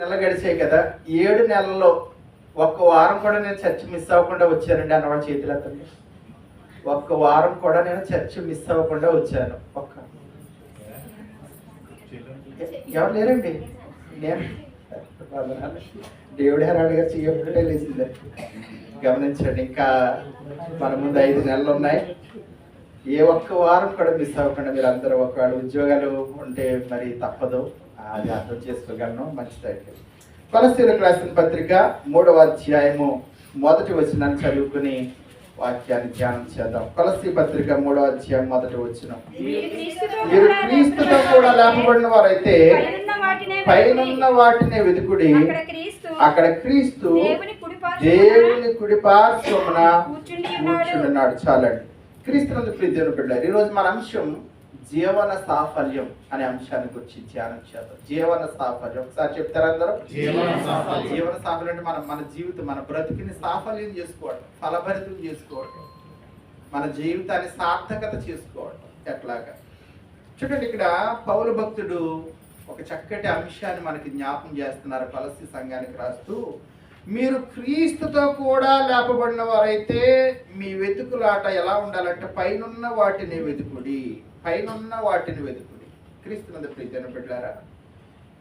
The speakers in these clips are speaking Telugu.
నెల గడిచాయి కదా ఏడు నెలల్లో ఒక్క వారం కూడా నేను చర్చ్ మిస్ అవ్వకుండా వచ్చానండి అన్నవాడు చేతులు ఒక్క వారం కూడా నేను చర్చ్ మిస్ అవ్వకుండా వచ్చాను. ఒక్క ఎవరు లేరండి? నేను? దేవుడి హరాడు గారు చెయ్యకుంటే లేచింది. గమనించండి ఇంకా మన ముందు ఐదు నెలలు ఉన్నాయి. ఏ ఒక్క వారం కూడా మిస్ అవ్వకుండా మీరు అందరూ ఒకవేళ ఉద్యోగాలు ఉంటే మరి తప్పదు. అది అర్థం చేసుకోగలను మంచిదైతే కొలసీలకు రాసిన పత్రిక మూడవ అధ్యాయము మొదటి వచనాన్ని చదువుకుని వాక్యాన్ని ధ్యానం చేద్దాం. కొలసీ పత్రిక మూడవ అధ్యాయం మొదటి వచ్చిన మీరు క్రీస్తుతో కూడా లేపబడిన వారైతే పైనున్న వాటినే పైనున్న వాటిని వెతుకుడి. అక్కడ క్రీస్తు అక్కడ క్రీస్తు దేవుని కుడి పార్శ్వమున దేవుని. కూర్చున్నాడు చాలండి. క్రీస్తునందు ప్రీతిని బిడ్డారు ఈరోజు మన అంశం జీవన సాఫల్యం అనే అంశాన్ని గురించి ధ్యానం చేద్దాం. జీవన సాఫల్యం. ఒకసారి చెప్తారా అందరూ? జీవన సాఫల్యం. జీవన సాఫల్యం అంటే మన మన జీవితం మన బ్రతికిని సాఫల్యం చేసుకోవడం ఫలభరితం చేసుకోవడం మన జీవితాన్ని సార్థకత చేసుకోవడం ఎట్లాగా? చూడండి ఇక్కడ పౌలు భక్తుడు ఒక చక్కటి అంశాన్ని మనకి జ్ఞాపం చేస్తున్నారు పలసి సంఘానికి రాస్తూ మీరు క్రీస్తుతో కూడా లేపబడిన వారైతే మీ వెతుకులాట ఎలా ఉండాలంటే పైనున్న వాటిని వెతుకుడి. పైనున్న వాటిని వెతుకుడి. క్రీస్తునందు ప్రీతిని పెట్టారా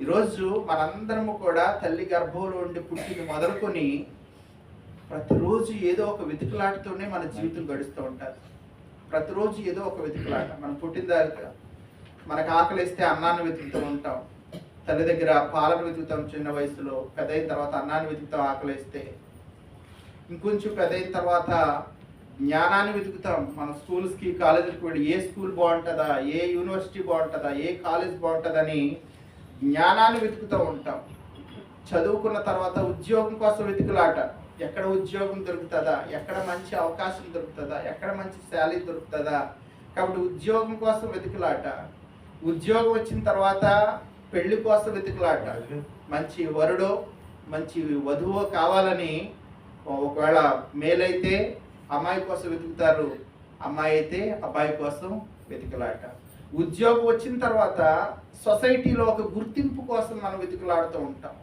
ఈరోజు మనందరము కూడా తల్లి గర్భంలో ఉండి పుట్టిన మొదలుకొని ప్రతిరోజు ఏదో ఒక వెతుకులాటతోనే మన జీవితం గడుస్తూ ఉంటారు. ప్రతిరోజు ఏదో ఒక వెతుకులాట. మనం పుట్టిన దాకా మనకు ఆకలిస్తే అన్నాన్ని వెతుకుతూ ఉంటాం. తల్లి దగ్గర పాలను వెతుకుతాం చిన్న వయసులో పెద్ద అయిన తర్వాత అన్నాన్ని వెతుకుతాం ఆకలిస్తే. ఇంకొంచెం పెద్ద అయిన తర్వాత జ్ఞానాన్ని వెతుకుతాం. మన స్కూల్స్కి కాలేజీలకు వెళ్ళి ఏ స్కూల్ బాగుంటుందా ఏ యూనివర్సిటీ బాగుంటుందా ఏ కాలేజ్ బాగుంటుందని జ్ఞానాన్ని వెతుకుతూ ఉంటాం. చదువుకున్న తర్వాత ఉద్యోగం కోసం వెతుకులాట. ఎక్కడ ఉద్యోగం దొరుకుతుందా ఎక్కడ మంచి అవకాశం దొరుకుతుందా ఎక్కడ మంచి శాలరీ దొరుకుతుందా. కాబట్టి ఉద్యోగం కోసం వెతుకులాట. ఉద్యోగం వచ్చిన తర్వాత పెళ్ళి కోసం వెతుకులాట. మంచి వరుడో మంచి వధువో కావాలని ఒకవేళ మేలైతే అమ్మాయి కోసం వెతుకుతారు. అమ్మాయి అయితే అబ్బాయి కోసం వెతుకులాట. ఉద్యోగం వచ్చిన తర్వాత సొసైటీలో ఒక గుర్తింపు కోసం మనం వెతుకులాడుతూ ఉంటాం.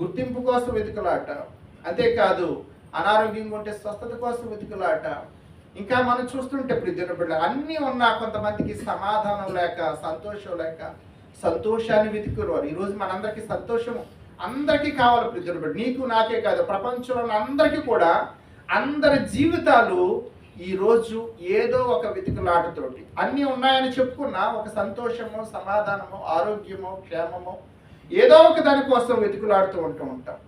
గుర్తింపు కోసం వెతుకులాట అంతేకాదు అనారోగ్యంగా ఉంటే స్వస్థత కోసం వెతుకులాట. ఇంకా మనం చూస్తుంటే ప్రతిదిన బిడ్డ అన్నీ ఉన్నా కొంతమందికి సమాధానం లేక సంతోషం లేక సంతోషాన్ని వెతుకునేవారు ఈరోజు మనందరికీ సంతోషం అందరికీ కావాలి ప్రతిదిన బిడ్డ నీకు నాకే కాదు. ప్రపంచంలో అందరికీ కూడా అందరి జీవితాలు ఈరోజు ఏదో ఒక వెతుకులాటతోటి అన్నీ ఉన్నాయని చెప్పుకున్నా ఒక సంతోషము సమాధానము ఆరోగ్యము క్షేమము ఏదో ఒక దానికోసం వెతుకులాడుతూ ఉంటూ ఉంటాం.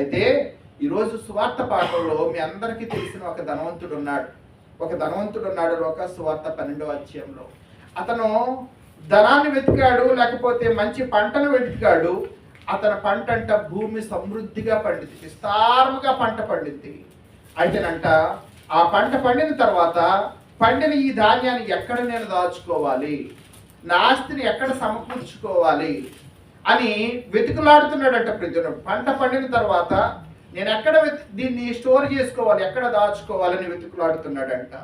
అయితే ఈరోజు సువార్త పాఠంలో మీ అందరికీ తెలిసిన ఒక ధనవంతుడు ఉన్నాడు. ఒక ధనవంతుడు ఉన్నాడు లోక సువార్త పన్నెండో అధ్యాయంలో. అతను ధనాన్ని వెతికాడు లేకపోతే మంచి పంటను వెతికాడు. అతని పంట అంట భూమి సమృద్ధిగా పండింది విస్తారముగా పంట పండింది. అయితేనంట ఆ పంట పండిన తర్వాత పండిన ఈ ధాన్యాన్ని ఎక్కడ నేను దాచుకోవాలి? నా ఆస్తిని ఎక్కడ సమకూర్చుకోవాలి? అని వెతుకులాడుతున్నాడంట ప్రజలు పంట పండిన తర్వాత నేను ఎక్కడ దీన్ని స్టోర్ చేసుకోవాలి ఎక్కడ దాచుకోవాలని వెతుకులాడుతున్నాడంట.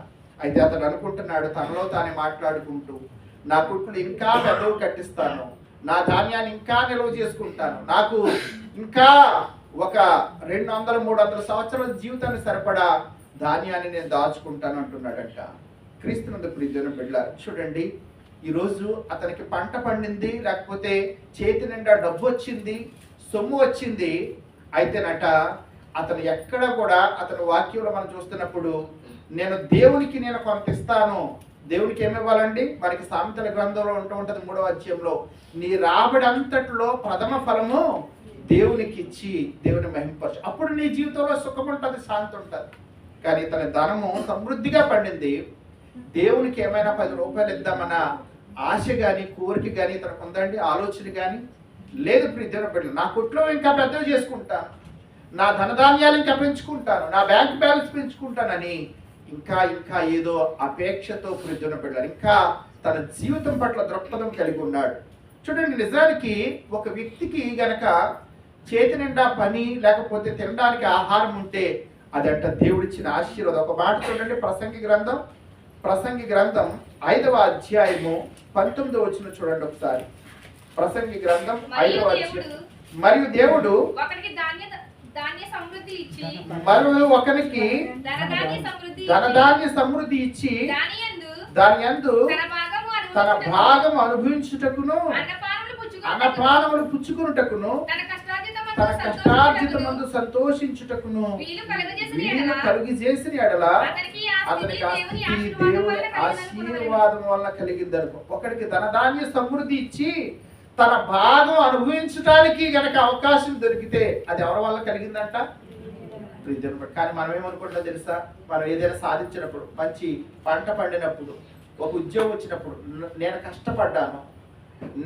అయితే అతను అనుకుంటున్నాడు తనలో తానే మాట్లాడుకుంటూ నా కుట్లు ఇంకా పెద్దవి కట్టిస్తాను. నా ధాన్యాన్ని ఇంకా నిల్వ చేసుకుంటాను. నాకు ఇంకా ఒక రెండు వందల మూడు వందల సంవత్సరాల జీవితాన్ని సరిపడా ధాన్యాన్ని నేను దాచుకుంటాను అంటున్నాడంట. క్రీస్తునందు ప్రియులను బిడ్డ చూడండి ఈరోజు అతనికి పంట పండింది లేకపోతే చేతి నిండా డబ్బు వచ్చింది సొమ్ము వచ్చింది అయితేనట అతను ఎక్కడ కూడా అతని వాక్యంలో మనం చూస్తున్నప్పుడు నేను దేవునికి నేను కొంత ఇస్తాను దేవునికి ఏమి ఇవ్వాలండి? మనకి సామెతల గ్రంథంలో ఉంటూ ఉంటుంది మూడవ అధ్యాయంలో నీ రాబడి అంతట్లో ప్రథమ ఫలము దేవునికి ఇచ్చి దేవుని మహింపరచు. అప్పుడు నీ జీవితంలో సుఖం ఉంటుంది శాంతి ఉంటుంది. కానీ తన ధనము సమృద్ధిగా పండింది. దేవునికి ఏమైనా పది రూపాయలు ఇద్దామన్న ఆశ కానీ కోరిక కానీ తనకు ఉందండి? ఆలోచన కానీ లేదు ప్రియ బిడ్డలు నా కుట్లో ఇంకా పెద్దవి చేసుకుంటాను నా ధనధాన్యాలు ఇంకా పెంచుకుంటాను. నా బ్యాంక్ బ్యాలెన్స్ పెంచుకుంటానని ఇంకా ఇంకా ఏదో అపేక్షతో ప్రియున బిడ్డలు ఇంకా తన జీవితం పట్ల దృక్పథం కలిగి ఉన్నాడు. చూడండి నిజానికి ఒక వ్యక్తికి గనక చేతి నిండా పని లేకపోతే తినడానికి ఆహారం ఉంటే అదంట దేవుడిచ్చిన ఆశీర్వాదం. ఒక మాట చూడండి ప్రసంగి గ్రంథం ప్రసంగి గ్రంథం ఐదవ అధ్యాయము పంతొమ్మిదో వచ్చిన చూడండి ఒకసారి. ప్రసంగి గ్రంథం ఐదవ అధ్యాయం. మరియు దేవుడు మరియు ఒకరికి ధనధాన్య సమృద్ధి ఇచ్చి దాని యందు తన భాగం అనుభవించుటకును అన్నపానములు పుచ్చుకునుటకును తన కష్టార్జితమందు సంతోషించుటకును. వీలు కలుగు చేసిన ఎడల అతనికి దేవుని ఆశీర్వాదం వల్ల కలిగింది అనుకో ఒకడికి ధనధాన్య సమృద్ధి ఇచ్చి తన భాగం అనుభవించడానికి గనక అవకాశం దొరికితే అది ఎవరి వల్ల కలిగిందంట. కానీ మనం ఏమనుకుంటాం తెలుసా? మనం ఏదైనా సాధించినప్పుడు మంచి పంట పండినప్పుడు ఒక ఉద్యోగం వచ్చినప్పుడు నేను కష్టపడ్డాను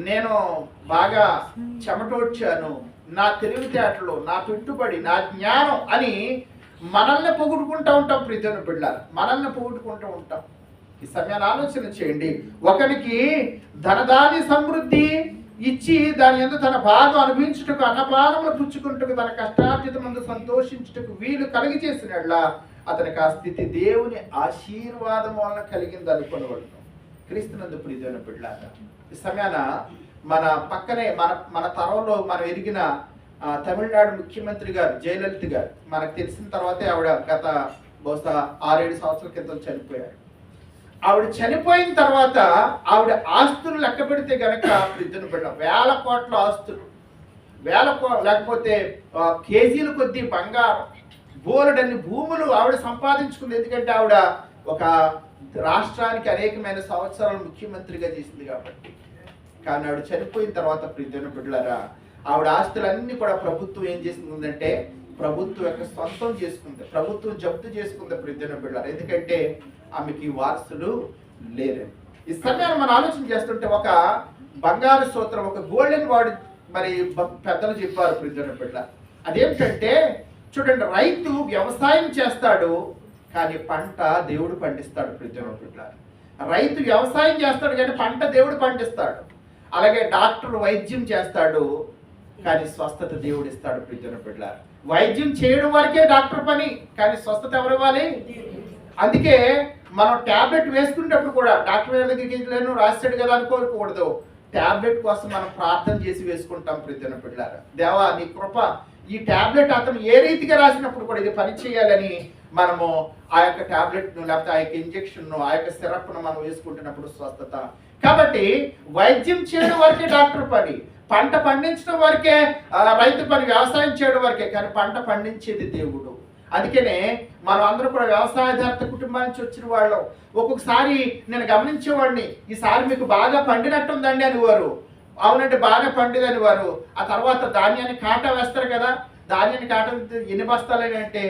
నేను బాగా చెమటోడ్చాను నా తెలివితేటలు నా పెట్టుబడి నా జ్ఞానం అని మనల్ని పొగుడుకుంటూ ఉంటాం ప్రీతిని బిడ్డారు మనల్ని పొగుడుకుంటూ ఉంటాం. ఈ సమయాన్ని ఆలోచన చేయండి. ఒకరికి ధనదాని సమృద్ధి ఇచ్చి దాని ఎందుకు తన భాగం అనుభవించుటకు అన్నపానములు పుచ్చుకుంటకు తన కష్టార్జిత ముందు సంతోషించుటకు వీలు కలిగి చేసినట్ల అతనికి ఆ స్థితి దేవుని ఆశీర్వాదం వలన కలిగింది అనుకునేవాడు క్రీస్తునందు ప్రియమైన బిడ్డాక ఈ సమయాన మన పక్కనే మన మన తరంలో మనం ఎరిగిన తమిళనాడు ముఖ్యమంత్రి గారు జయలలిత గారు మనకు తెలిసిన తర్వాతే ఆవిడ గత బహుశా ఆరేడు సంవత్సరాల క్రితం చనిపోయారు. ఆవిడ చనిపోయిన తర్వాత ఆవిడ ఆస్తులు లెక్క పెడితే గనక ఇద్దరు బిడ్డ వేల కోట్ల ఆస్తులు. వేల కో లేకపోతే కేజీలు కేజీల కొద్దీ బంగారం బోలెడన్ని భూములు ఆవిడ సంపాదించుకుంది. ఎందుకంటే ఆవిడ ఒక రాష్ట్రానికి అనేకమైన సంవత్సరాలు ముఖ్యమంత్రిగా చేసింది కాబట్టి. కానీ ఆవిడ చనిపోయిన తర్వాత ప్రీతిన బిడ్డలారా ఆవిడ ఆస్తులన్నీ కూడా ప్రభుత్వం ఏం చేసిందంటే ప్రభుత్వం యొక్క సొంతం చేసుకుంది ప్రభుత్వం జప్తు చేసుకుంది ప్రీతిన బిడ్డలారా. ఎందుకంటే ఆమెకి వారసులు లేరు. ఈ సమయాన్ని మనం ఆలోచన చేస్తుంటే ఒక బంగారు సూత్రం ఒక గోల్డెన్ వార్డ్ మరి పెద్దలు చెప్పారు ప్రీతిన బిడ్డ అదేమిటంటే చూడండి రైతు వ్యవసాయం చేస్తాడు కానీ పంట దేవుడు పండిస్తాడు ప్రతి బిడ్డ రైతు వ్యవసాయం చేస్తాడు కానీ పంట దేవుడు పండిస్తాడు. అలాగే డాక్టర్ వైద్యం చేస్తాడు కానీ స్వస్థత దేవుడు ఇస్తాడు ప్రిజన బిడ్డ వైద్యం చేయడం వరకే డాక్టర్ పని కానీ స్వస్థత ఎవరు ఇవ్వాలి? అందుకే మనం ట్యాబ్లెట్ వేసుకునేటప్పుడు కూడా డాక్టర్ గారి దగ్గరికి వెళ్ళాను రాశాడు కదా అనుకోకూడదు టాబ్లెట్ కోసం మనం ప్రార్థన చేసి వేసుకుంటాం ప్రతిన పిల్లారా దేవా నీ కృప ఈ టాబ్లెట్ అతను ఏ రీతిగా రాసినప్పుడు కూడా ఇది పని చేయాలని మనము ఆ యొక్క ట్యాబ్లెట్ను లేకపోతే ఆ యొక్క ఇంజెక్షన్ను ఆ యొక్క సిరప్ను మనం వేసుకుంటున్నప్పుడు స్వస్థత కాబట్టి వైద్యం చేయడం వరకే డాక్టర్ పని పంట పండించడం వరకే రైతు పని వ్యవసాయం చేయడం వరకే కానీ పంట పండించేది దేవుడు. అందుకనే మనం అందరూ కూడా వ్యవసాయదార్త కుటుంబం నుంచి వచ్చిన వాళ్ళం. ఒక్కొక్కసారి నేను గమనించేవాడిని ఈసారి మీకు బాగా పండినట్టుందండి అని వారు అవునంటే బాగా పండిదని వారు ఆ తర్వాత ధాన్యాన్ని కాట వేస్తారు కదా ధాన్యాన్ని కాట ఎన్ని బస్తాలని అంటే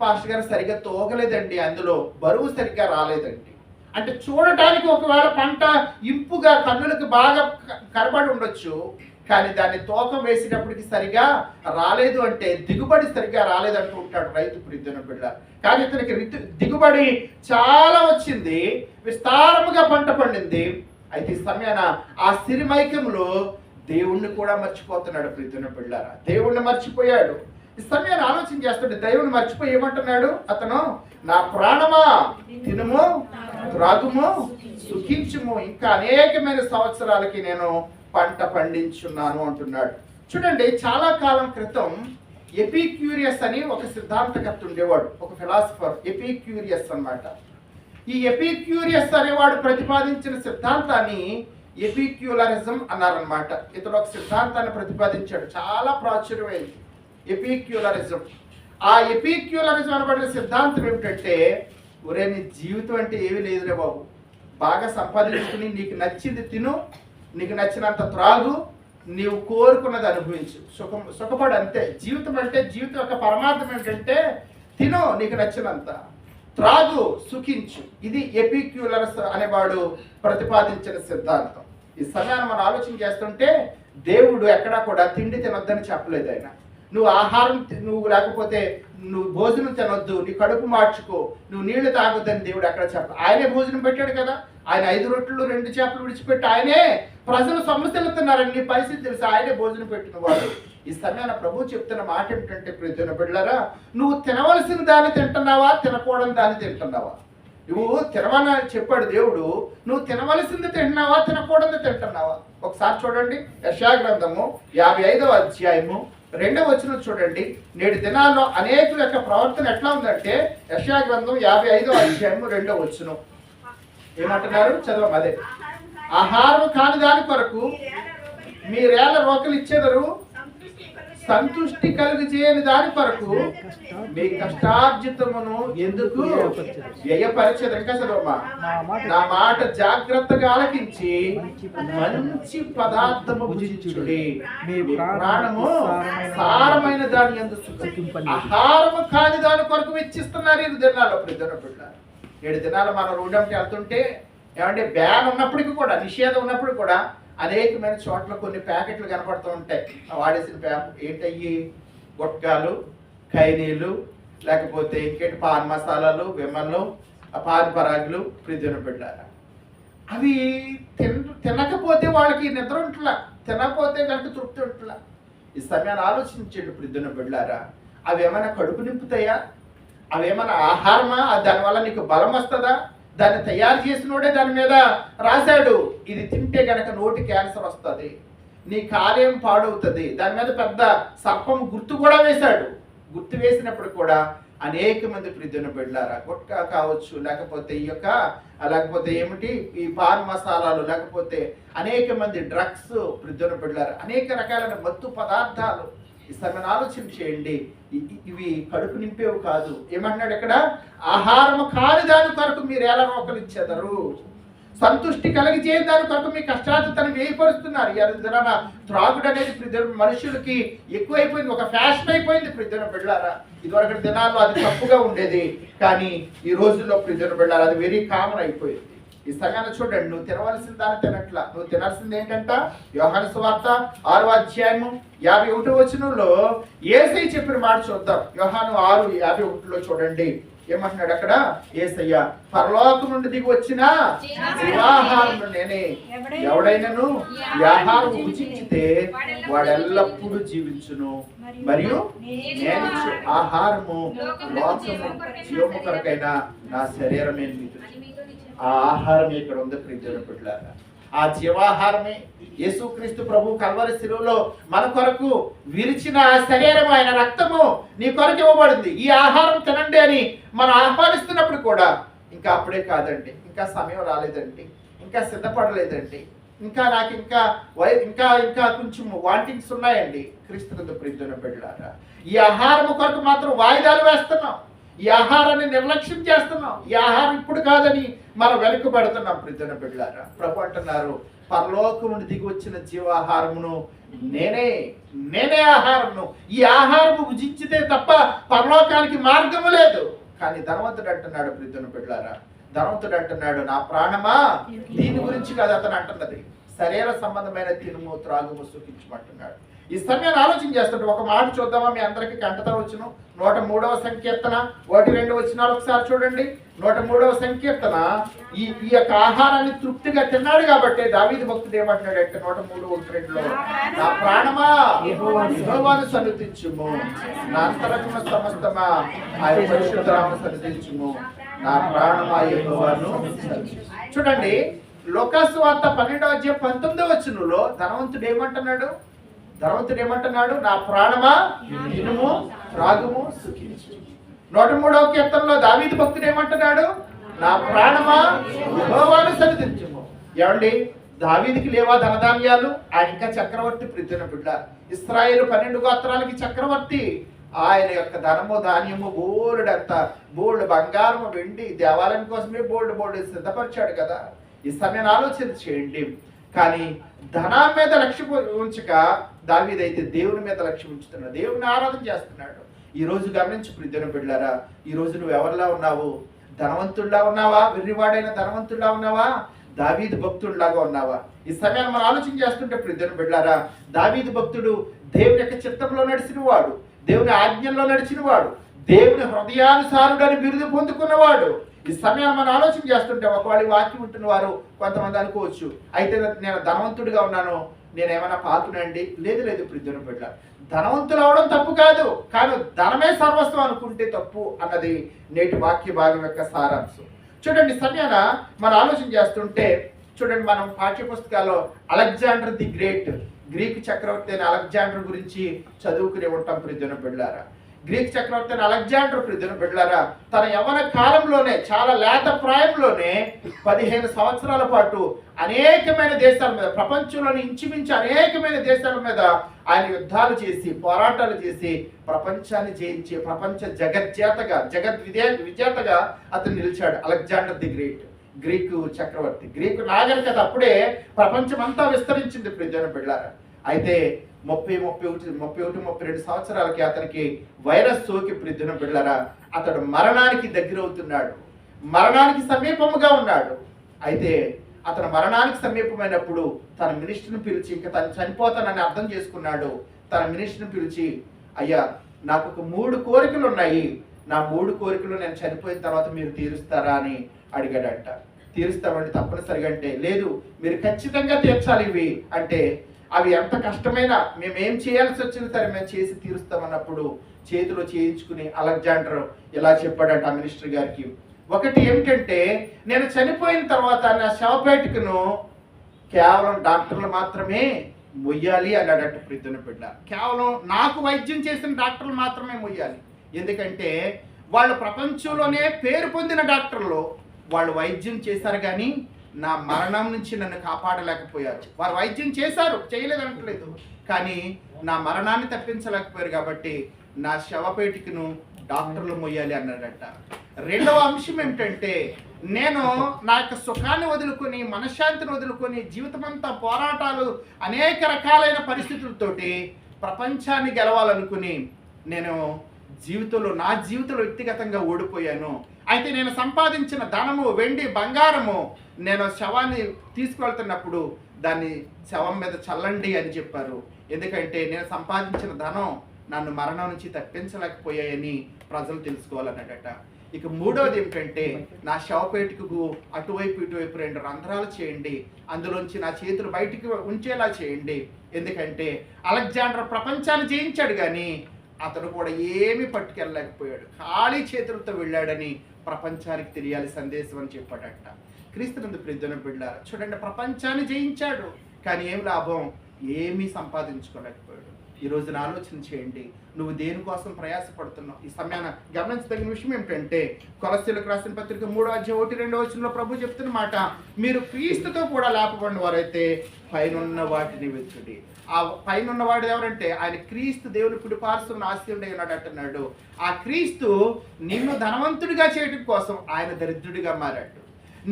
పాస్టర్ గారు సరిగ్గా తోగలేదండి అందులో బరువు సరిగ్గా రాలేదండి. అంటే చూడటానికి ఒకవేళ పంట ఇంపుగా కన్నులకు బాగా కనబడి ఉండొచ్చు కానీ దాన్ని తోకం వేసినప్పటికి సరిగా రాలేదు అంటే దిగుబడి సరిగా రాలేదంటూ ఉంటాడు రైతు ప్రీతిన బిడ్డ కానీ ఇతనికి రితు దిగుబడి చాలా వచ్చింది విస్తారముగా పంట పండింది. అయితే ఈ సమయాన ఆ సిరిమైకంలో దేవుణ్ణి కూడా మర్చిపోతున్నాడు ప్రీతిన బిళ్ళారా? దేవుణ్ణి మర్చిపోయాడు. ఈ సమయాన్ని ఆలోచన చేస్తుంటే దేవుని మర్చిపోయి ఏమంటున్నాడు? అతను నా ప్రాణమా? తినుము త్రాగుము సుఖించుము. ఇంకా అనేకమైన సంవత్సరాలకి నేను పంట పండించున్నాను అంటున్నాడు. చూడండి చాలా కాలం క్రితం ఎపిక్యూరియస్ అని ఒక సిద్ధాంతకర్త ఉండేవాడు ఒక ఫిలాసఫర్ ఎపిక్యూరియస్ అన్నమాట. ఈ ఎపిక్యూరియస్ అనేవాడు ప్రతిపాదించిన సిద్ధాంతాన్ని ఎపిక్యులరిజం అన్నారనమాట ఇతడు ఒక సిద్ధాంతాన్ని ప్రతిపాదించాడు. చాలా ప్రాచుర్యమైంది. ఎపిక్యులరిజం. ఆ ఎపిక్యులరిజం అనబడిన సిద్ధాంతం ఏమిటంటే ఒరే నీ జీవితం అంటే ఏమీ లేదురే బాబు. బాగా సంపాదించుకుని నీకు నచ్చింది తిను నీకు నచ్చినంత త్రాగు నీవు కోరుకున్నది అనుభవించు. సుఖం సుఖపడు అంతే. జీవితం అంటే జీవితం యొక్క పరమార్థం ఏంటంటే తిను నీకు నచ్చినంత. త్రాగు సుఖించు. ఇది ఎపిక్యులర్స్ అనేవాడు ప్రతిపాదించిన సిద్ధాంతం. ఈ సమయాన్ని మనం ఆలోచన చేస్తుంటే దేవుడు ఎక్కడా కూడా తిండి తినొద్దని చెప్పలేదు ఆయన. నువ్వు ఆహారం నువ్వు లేకపోతే నువ్వు భోజనం తినొద్దు నీ కడుపు మార్చుకో నువ్వు నీళ్ళు తాగొద్దని దేవుడు అక్కడ చెప్ప ఆయనే భోజనం పెట్టాడు కదా. ఆయన ఐదు రొట్టెలు రెండు చేపలు విడిచిపెట్టి ఆయనే ప్రజలు సమస్యలుతున్నారని నీ పరిస్థితి తెలుసు? ఆయనే భోజనం పెట్టిన వాడు. ఈ సమయాన ప్రభు చెప్తున్న మాట ఏమిటంటే ప్రజల బిడ్డలారా నువ్వు తినవలసిన దాన్ని తింటున్నావా? తినకూడని దాన్ని తింటున్నావా? నువ్వు తినవని చెప్పాడు దేవుడు నువ్వు తినవలసింది తింటున్నావా? తినకూడదు తింటున్నావా? ఒకసారి చూడండి యశా గ్రంథము యాభై ఐదవ అధ్యాయము రెండవ వచనం చూడండి. నేటి దినాల్లో అనేకుల యొక్క ప్రవర్తన ఎట్లా ఉందంటే యశా గ్రంథం యాభై ఐదో అధ్యాయం రెండవ వచనం. ఏమంటున్నారు? చదవం అదే. ఆహారం కాని దాని కొరకు మీరేళ్ళ రోకలు ఇచ్చేదరు సంతృష్టి కలుగు చేయని దాని కొరకు మీ కష్టార్జితమును ఎందుకు వ్యయపరిచేది ఇంకా చదవమ్మా. నా మాట జాగ్రత్తగా ఆలకించి మంచి పదార్థము భుజించుడి. మీ ప్రాణము సారమైన దాని ఎందు సుఖింపండి. ఆహారము కాని దాని కొరకు వెచ్చిస్తున్నారు ప్రజల బిడ్డ ఏడు దినాలు మనం రోడ్డంటే వెళ్తుంటే ఏమంటే బ్యాన్ ఉన్నప్పటికీ కూడా నిషేధం ఉన్నప్పుడు కూడా అనేకమైన చోట్ల కొన్ని ప్యాకెట్లు కనపడుతూ ఉంటాయి. వాడేసిన ప్యా ఏంటయ్యి? గుట్కాలు ఖైనీలు లేకపోతే ఇంకేంటి? పాన్ మసాలాలు విమన్లు పాన్ పరాగులు ప్రిజన పెట్టారు అవి తిన తినకపోతే వాళ్ళకి నిద్ర ఉంటులా. తినకపోతే కనుక తృప్తి ఉంటులా. ఈ సమయాన్ని ఆలోచించండి ప్రిద్దున బిడ్డారా అవి ఏమైనా కడుపు నింపుతాయా? అవి ఏమైనా ఆహారమా దానివల్ల నీకు బలం వస్తుందా? దాన్ని తయారు చేసినోడే దాని మీద రాశాడు. ఇది తింటే గనక నోటి క్యాన్సర్ వస్తుంది నీ కార్యం పాడవుతుంది దాని మీద పెద్ద సర్పం గుర్తు కూడా వేశాడు. గుర్తు వేసినప్పుడు కూడా అనేక మంది ప్రిద్దున బిడ్డారా గుట్కా కావచ్చు లేకపోతే ఈ యొక్క లేకపోతే ఏమిటి? ఈ పాన్ మసాలాలు లేకపోతే అనేక మంది డ్రగ్స్ ప్రిద్దున బిడ్డారు అనేక రకాలైన మత్తు పదార్థాలు. ఈ ఆలోచన చేయండి. ఇవి కడుపు నింపేవి కాదు. ఏమంటున్నాడు ఇక్కడ ఆహారము కాని దాని కొరకు మీరు ఎలా రోకలు ఇచ్చేదరు? సంతృష్టి కలిగి చేయని దాని కొరకు మీ కష్టార్థతను వేయపరుస్తున్నారు ఈ త్రాగుడు అనేది ప్రతి మనుషులకి ఎక్కువైపోయింది. ఒక ఫ్యాషన్ అయిపోయింది ప్రతిదిన బిళ్ళారా? ఇదివరకు దినాల్లో అది తప్పుగా ఉండేది. కానీ ఈ రోజుల్లో ప్రతిదిన బిళ్ళారా? అది వెరీ కామన్ అయిపోయింది. ఈ సంఘాన్ని చూడండి నువ్వు తినవలసిన దాన్ని తినట్ల. నువ్వు తినాల్సింది ఏంటంట? యోహాను సువార్త ఆరు అధ్యాయము యాభై ఒకటి వచనంలో ఏసై చెప్పిన మాట చూద్దాం. యోహాను ఆరు యాభై ఒకటిలో చూడండి. ఏమంటున్నాడు అక్కడ? ఏసయ్య పరలోకం నుండి దిగి వచ్చిన జీవాహారం నేనే. ఎవడైనాను ఈ ఆహారం భుజించితే వాడెల్లప్పుడూ జీవించును. మరియు నేను ఆహారము లోకము జీవము కొరకైనా నా శరీరమే మీకు ఆ ఆహారమే ఇక్కడ ఉంది ప్రియజన బిడ్డలారా. ఆ జీవాహారమే యేసుక్రీస్తు ప్రభు కల్వరి శిలువలో మన కొరకు విరిచిన శరీరం ఆయన రక్తము నీ కొరకు ఇవ్వబడింది. ఈ ఆహారం తినండి అని మనం ఆహ్వానిస్తున్నప్పుడు కూడా ఇంకా అప్పుడే కాదండి. ఇంకా సమయం రాలేదండి. ఇంకా సిద్ధపడలేదండి. ఇంకా నాకు ఇంకా వై ఇంకా ఇంకా కొంచెం వాంటింగ్స్ ఉన్నాయండి క్రీస్తు ప్రియజన బిడ్డలారా ఈ ఆహారం కొరకు మాత్రం వాయిదాలు వేస్తున్నాం. ఈ ఆహారాన్ని నిర్లక్ష్యం చేస్తున్నాం. ఈ ఆహారం ఇప్పుడు కాదని మనం వెనుకబడుతున్నాం ప్రజన బిడ్డారా ప్రభు అంటున్నారు పరలోకం నుండి దిగి వచ్చిన జీవాహారమును నేనే నేనే ఆహారమును. ఈ ఆహారము భుజించితే తప్ప పరలోకానికి మార్గము లేదు. కానీ ధనవంతుడు అంటున్నాడు ప్రిజన బిడ్డారా ధనవంతుడు అంటున్నాడు నా ప్రాణమా? దీని గురించి కాదు అతను అంటున్నది. శరీర సంబంధమైన తినుము త్రాగుము సుఖించమంటున్నాడు ఈ సమయాన్ని ఆలోచన చేస్తుంటే ఒక మాట చూద్దామా? మీ అందరికి కంటతా వచ్చును. నూట మూడవ సంకీర్తన. ఒకటి రెండు వచ్చినాలు ఒకసారి చూడండి. నూట మూడవ సంకీర్తన ఈ ఈ యొక్క ఆహారాన్ని తృప్తిగా తిన్నాడు కాబట్టి దావీదు భక్తుడు ఏమంటున్నాడు అంటే నూట మూడు ఒకటి రెండులో నా ప్రాణమా యెహోవాను సన్నిధించుము. నా అంతరకున్న సమస్తమా ఆయన పరిశుద్ధరామ సన్నిధించుము. నా ప్రాణమా యెహోవాను. చూడండి లోకాసు వార్త పన్నెండవ అధ్యాయం పంతొమ్మిదవ వచనంలో ధనవంతుడు ఏమంటున్నాడు? ధనవంతుడు ఏమంటున్నాడు నా ప్రాణమా? ఇనుము రాగము సుఖించు నూట మూడవ కీర్తనలో దావీది భక్తుడు ఏమంటున్నాడు? నా ప్రాణమా? విభవాలు సన్నిధించుము. ఏమండి? దావీదికి లేవా ధనధాన్యాలు? ఆయన ఇంకా చక్రవర్తి ప్రితిన బిడ్డ. ఇస్రాయేల్ పన్నెండు గోత్రాలకి చక్రవర్తి. ఆయన యొక్క ధనము ధాన్యము బోల్డ్ బోల్డ్ బంగారము వెండి దేవాలయం కోసమే బోల్డ్ బోల్డ్ సిద్ధపరిచాడు కదా. ఈ సమయాన్ని ఆలోచన చేయండి. కానీ ధనం మీద లక్ష్య ఉంచక దావీదైతే దేవుని మీద లక్ష్యం ఉంచుతున్నాడు. దేవుని ఆరాధన చేస్తున్నాడు. ఈ రోజు గమనించు ప్రిద్దన బిడ్డారా ఈ రోజు నువ్వు ఎవరిలా ఉన్నావు? ధనవంతుడిలా ఉన్నావా? వెర్రివాడైన ధనవంతుడిలా ఉన్నావా? దావీదు భక్తుడిలాగా ఉన్నావా? ఈ సమయాన్ని మనం ఆలోచన చేస్తుంటే ప్రిద్దన బిడ్డారా దావీదు భక్తుడు దేవుని యొక్క చిత్తంలో నడిచిన వాడు దేవుని ఆజ్ఞల్లో నడిచిన వాడు దేవుని హృదయానుసారుడని బిరుదు పొందుకున్నవాడు. ఈ సమయాన్ని మనం ఆలోచన చేస్తుంటే ఒకవేళ వాక్యం ఉంటున్న వారు కొంతమంది అనుకోవచ్చు. అయితే నేను ధనవంతుడిగా ఉన్నాను నేను ఏమైనా పాతునండి లేదు లేదు ఇప్పుడు బిడ్డ ధనవంతులు అవడం తప్పు కాదు కానీ ధనమే సర్వస్వం అనుకుంటే తప్పు అన్నది నేటి వాక్య భాగం యొక్క సారాంశం. చూడండి సన్యాన మనం ఆలోచన చేస్తుంటే చూడండి మనం పాఠ్య పుస్తకాల్లో అలెగ్జాండర్ ది గ్రేట్ గ్రీక్ చక్రవర్తి అయిన అలెగ్జాండర్ గురించి చదువుకునే ఉంటాం ప్రజన బిడ్డారా గ్రీక్ చక్రవర్తి అలెగ్జాండర్ ప్రిజన బిడ్డలారా తన యవన కాలంలోనే చాలా లేత ప్రాయంలోనే పదిహేను సంవత్సరాల పాటు అనేకమైన దేశాల మీద ప్రపంచంలోని ఇంచుమించు అనేకమైన దేశాల మీద ఆయన యుద్ధాలు చేసి పోరాటాలు చేసి ప్రపంచాన్ని జయించి ప్రపంచ జగజ్జేతగా జగద్ విజే విజేతగా అతను నిలిచాడు అలెగ్జాండర్ ది గ్రేట్ గ్రీకు చక్రవర్తి. గ్రీకు నాగరికత అప్పుడే ప్రపంచమంతా విస్తరించింది ప్రజల బిళ్ళారా అయితే ముప్పై ముప్పై ఒకటి ముప్పై ఒకటి ముప్పై రెండు సంవత్సరాలకి అతనికి వైరస్ సోకి ప్రిద్దిన బిళ్ళరా. అతడు మరణానికి దగ్గర అవుతున్నాడు మరణానికి సమీపముగా ఉన్నాడు. అయితే అతను మరణానికి సమీపమైనప్పుడు తన మినిస్టర్ని పిలిచి ఇంకా తను చనిపోతానని అర్థం చేసుకున్నాడు. తన మినిస్టర్ని పిలిచి అయ్యా నాకు ఒక మూడు కోరికలు ఉన్నాయి నా మూడు కోరికలు నేను చనిపోయిన తర్వాత మీరు తీరుస్తారా? అని అడిగాడంట. తీరుస్తామండి తప్పనిసరిగా. అంటే లేదు మీరు ఖచ్చితంగా తీర్చాలి ఇవి. అంటే అవి ఎంత కష్టమైనా మేమేం చేయాల్సి వచ్చినా సరే మేము చేసి తీరుస్తామన్నప్పుడు చేతిలో చేయించుకుని అలెగ్జాండర్ ఇలా చెప్పాడంట ఆ మినిస్టర్ గారికి. ఒకటి ఏమిటంటే నేను చనిపోయిన తర్వాత నా శవపేటికను కేవలం డాక్టర్లు మాత్రమే మొయ్యాలి అన్నాడట ప్రతిన బిడ్డ. కేవలం నాకు వైద్యం చేసిన డాక్టర్లు మాత్రమే మొయ్యాలి. ఎందుకంటే వాళ్ళు ప్రపంచంలోనే పేరు పొందిన డాక్టర్లు. వాళ్ళు వైద్యం చేశారు కానీ నా మరణం నుంచి నన్ను కాపాడలేకపోయారు. వారు వైద్యం చేశారు చేయలేదనట్లేదు. కానీ నా మరణాన్ని తప్పించలేకపోయారు కాబట్టి నా శవపేటికను డాక్టర్లు మొయ్యాలి అన్నాడట రెండవ అంశం ఏమిటంటే నేను నా యొక్క సుఖాన్ని వదులుకొని మనశ్శాంతిని వదులుకొని జీవితమంతా పోరాటాలు అనేక రకాలైన పరిస్థితులతోటి ప్రపంచాన్ని గెలవాలనుకుని నేను జీవితంలో నా జీవితంలో వ్యక్తిగతంగా ఓడిపోయాను. అయితే నేను సంపాదించిన ధనము వెండి బంగారము నేను శవాన్ని తీసుకువెళ్తున్నప్పుడు దాన్ని శవం మీద చల్లండి అని చెప్పారు. ఎందుకంటే నేను సంపాదించిన ధనం నన్ను మరణం నుంచి తప్పించలేకపోయాయని ప్రజలు తెలుసుకోవాలన్నట ఇక మూడవది ఏమిటంటే నా శవపేటికకు అటువైపు ఇటువైపు రెండు రంధ్రాలు చేయండి. అందులోంచి నా చేతులు బయటికి ఉంచేలా చేయండి. ఎందుకంటే అలెగ్జాండర్ ప్రపంచాన్ని జయించాడు కానీ అతను కూడా ఏమీ పట్టుకెళ్ళలేకపోయాడు. ఖాళీ చేతులతో వెళ్ళాడని ప్రపంచానికి తెలియాలి సందేశం అని చెప్పాడట. క్రీస్తునందు ప్రిద్దన బిడ్డ చూడండి ప్రపంచాన్ని జయించాడు కానీ ఏం లాభం? ఏమీ సంపాదించుకోలేకపోయాడు. ఈ రోజున ఆలోచన చేయండి నువ్వు దేనికోసం ప్రయాసపడుతున్నావు? ఈ సమయాన గమనించదగిన విషయం ఏమిటంటే కొలస్సీలకు రాసిన పత్రిక మూడో అధ్యాయం ఒకటి రెండో వచ్చినలో ప్రభు చెప్తున్న మాట మీరు క్రీస్తుతో కూడా లేపబడిన వారైతే పైనున్న వాటిని వెతుడి ఆ పైన ఉన్నవాడు ఎవరంటే ఆయన క్రీస్తు దేవుని కుడి పార్శ్వం ఆశీనుడై ఉన్నాడు అంటున్నాడు. ఆ క్రీస్తు నిన్ను ధనవంతుడిగా చేయడం కోసం ఆయన దరిద్రుడిగా మారాడు.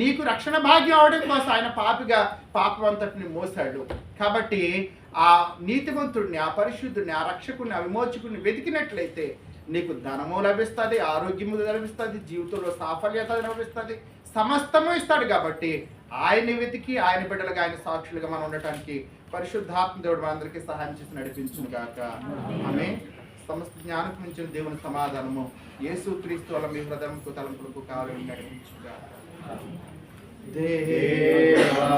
నీకు రక్షణ భాగ్యం అవడం కోసం ఆయన పాపిగా పాపవంతటిని మోసాడు. కాబట్టి ఆ నీతివంతుడిని ఆ పరిశుద్ధుడిని ఆ రక్షకుడిని ఆ విమోచకుడిని వెతికినట్లయితే నీకు ధనము లభిస్తుంది ఆరోగ్యము లభిస్తుంది జీవితంలో సాఫల్యత లభిస్తుంది సమస్తము ఇస్తాడు కాబట్టి ఆయన వెతికి ఆయన బిడ్డలుగా ఆయన సాక్షులుగా మనం ఉండటానికి పరిశుద్ధాత్మ దేవుడు మనందరికీ సహాయం చేసి నడిపించును గాక. ఆమె సమస్త జ్ఞానం మించిన దేవుని సమాధానము యేసు క్రీస్తు వల్ల మీ హృదయంకు తలంపులకు కావాలని నడిపించును గాక. దేవా